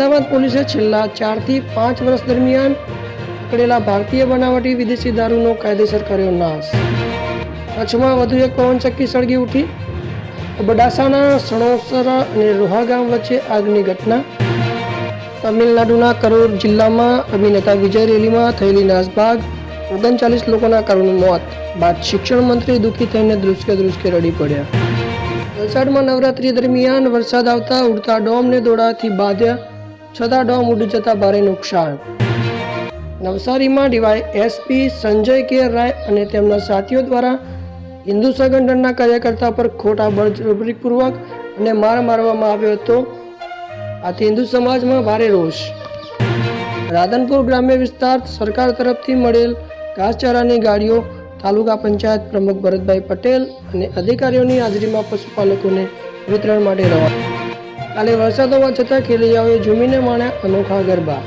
અમદાવાદ પોલીસે છેલ્લા ચારથી પાંચ વર્ષ દરમિયાન પકડેલા ભારતીય બનાવટી વિદેશી દારૂનો કાયદેસર કર્યો નાશ. કચ્છમાં વધુ એક પવનચક્કી સળગી ઉઠી. બડાસાના સણોસરા અને રોહા ગામ વચ્ચે આગની ઘટના. તમિલનાડુના કરૂર જિલ્લામાં અભિનેતા વિજય રેલીમાં થયેલી નાસભાગ, ઓગણચાલીસ લોકોના કરુણ મોત. બાદ શિક્ષણ મંત્રી દુઃખી થઈને ધ્રુસકે ધ્રુસકે રડી પડ્યા. વલસાડમાં નવરાત્રી દરમિયાન વરસાદ આવતા ઉડતા ડોમને દોડાથી બાંધ્યા છતાં ડોમ ઉડી જતા ભારે નુકસાન. નવસારીમાં ડીવાય એસપી સંજય કે રાય અને તેમના સાથીઓ દ્વારા હિન્દુ સંગઠનના કાર્યકર્તા પર ખોટા બળજબરીપૂર્વક અને માર મારવામાં આવ્યો હતો. આથી હિન્દુ સમાજમાં ભારે રોષ. રાધનપુર ગ્રામ્ય વિસ્તાર સરકાર તરફથી મળેલ ઘાસચારાની ગાડીઓ તાલુકા પંચાયત પ્રમુખ ભરતભાઈ પટેલ અને અધિકારીઓની હાજરીમાં પશુપાલકોને વિતરણ માટે રવાના કાલે વરસાદ હોવા છતાં ખેલૈયાઓએ ઝૂમીને માણ્યા અનોખા ગરબા.